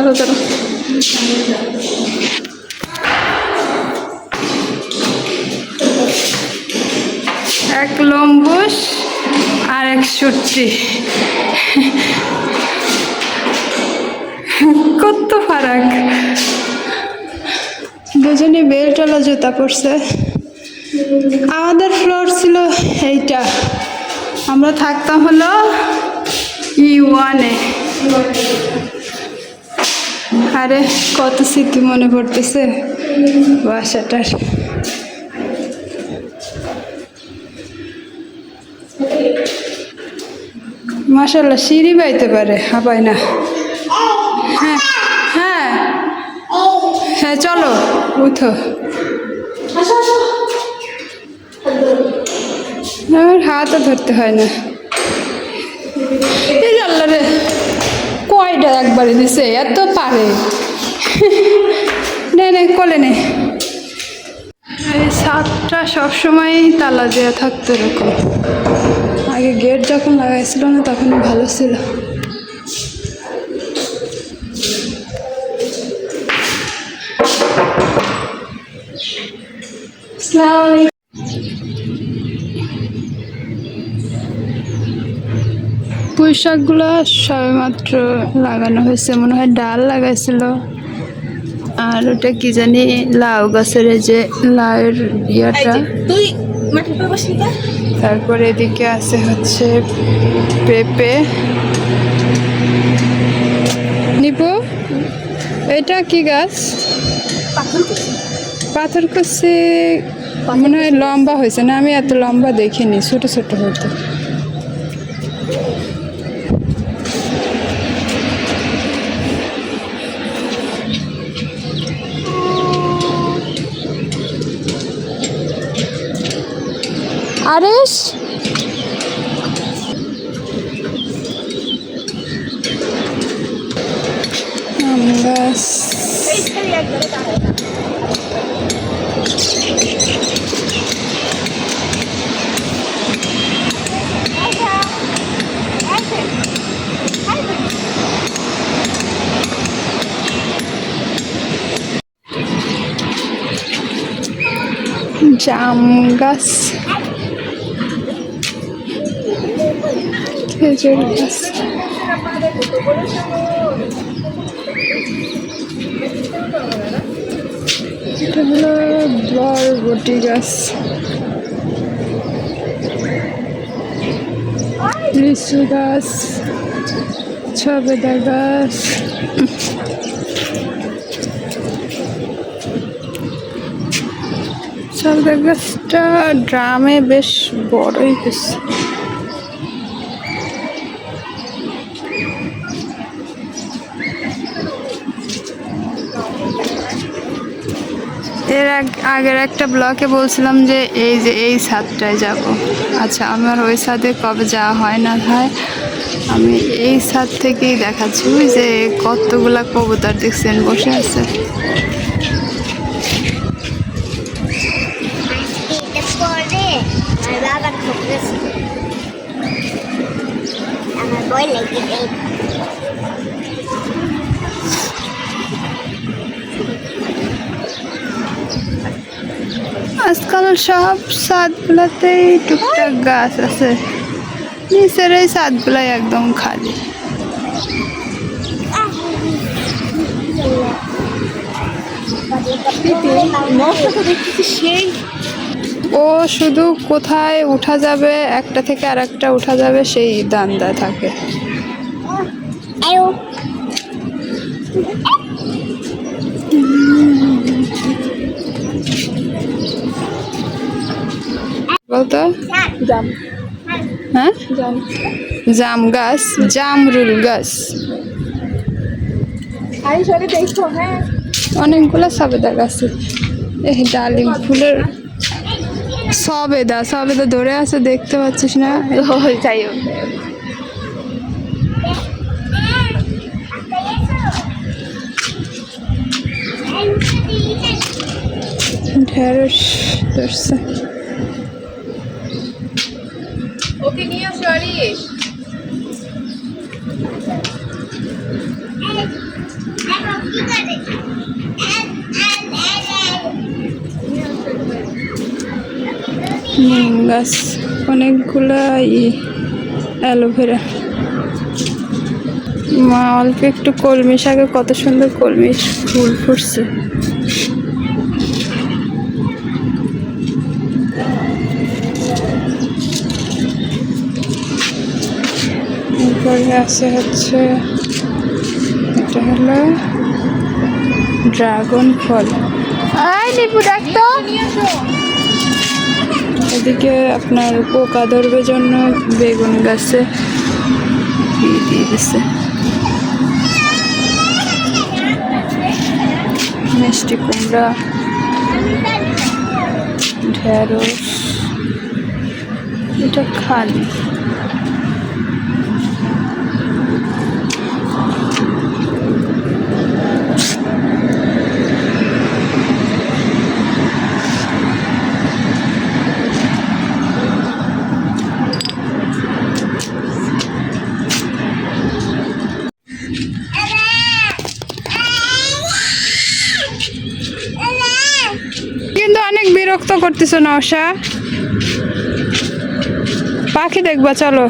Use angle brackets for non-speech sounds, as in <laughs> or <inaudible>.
দাঁড়ো দাঁড়ো এক লম্বুস আর এক সুট্টি কত ফারাক। দুজনে বেলটলা জুতা পরছে। আমাদের ফ্লোর ছিল এইটা। আমরা থাকতাম হলো ই ওয়ানে আরে, কত স্মৃতি মনে পড়তেছে। বাসাটার। মাসাল্লাহ সিঁড়ি বাইতে পারে হাবাই না। হ্যাঁ হ্যাঁ। হ্যাঁ চলো, উঠো। আমার হাতও ধরতে হয় না। কয়টা একবারে দিছে, এত পারে। <laughs> নে কোলে নে। সাতটা সবসময়ই তালা দেওয়া থাকতো এরকম। আগে গেট যখন লাগাইছিল না, তখনই ভালো ছিল। আসসালামু পুঁই শাকগুলো সবে মাত্র লাগানো হয়েছে। মনে হয় ডাল লাগাইছিল। আর ওটা কি জানি লাউ গাছের যে লাউয়ের ইয়াটা। তারপরে এদিকে আছে হচ্ছে পেঁপে। নিপু এটা কি গাছ? পাথর কুচি মনে হয় লম্বা হয়েছে। না আমি এত লম্বা দেখিনি ছোট ছোট হতো। আরেশ? গাছ জাম গাছ। খেজুর গাছ গাছ। লিচু গাছ ছবেদা গাছ। গাছটা ড্রামে বেশ বড়ই হয়েছে। আগের একটা ব্লকে বলছিলাম যে এই যে এই ছাদটায় যাব। আচ্ছা আমার ওই ছাদে কবে যাওয়া হয় না হয় আমি এই ছাদ থেকেই দেখাচ্ছি। যে কতগুলা কবুতর দেখছেন? বসে আছে। সব ছাদগুলোতেই টুকটাক গাছ আছে। নিচের এই ছাদগুলাই একদম খালি। ও শুধু কোথায় উঠা যাবে, একটা থেকে আর একটা উঠা যাবে, সেই দান্দা থাকে। আয়ো। বলতো? জাম। হ্যাঁ? জাম। গাছ জামরুল গাছ। হ্যাঁ। অনেকগুলো সবেদা গাছ এই ডালিম ফুলের সবেদা সবেদা ধরে আছে দেখতে পাচ্ছিস না? যাই হোক। ঢেঁড়স ধরছে। নিম গাছ অনেকগুলা ই অ্যালোভেরা। মা, অল্প একটু কলমি শাকে কত সুন্দর কলমি ফুল ফুটছে। এরপরে আছে হচ্ছে এটা হলো ড্রাগন ফল। এদিকে আপনার পোকা ধরবে জন্য বেগুন গাছে। দিয়ে দিয়ে দিছে মিষ্টি কুমড়া ঢেঁড়স। এটা খালি। বিরক্ত করতেছো নশা পাখি দেখবা চলো।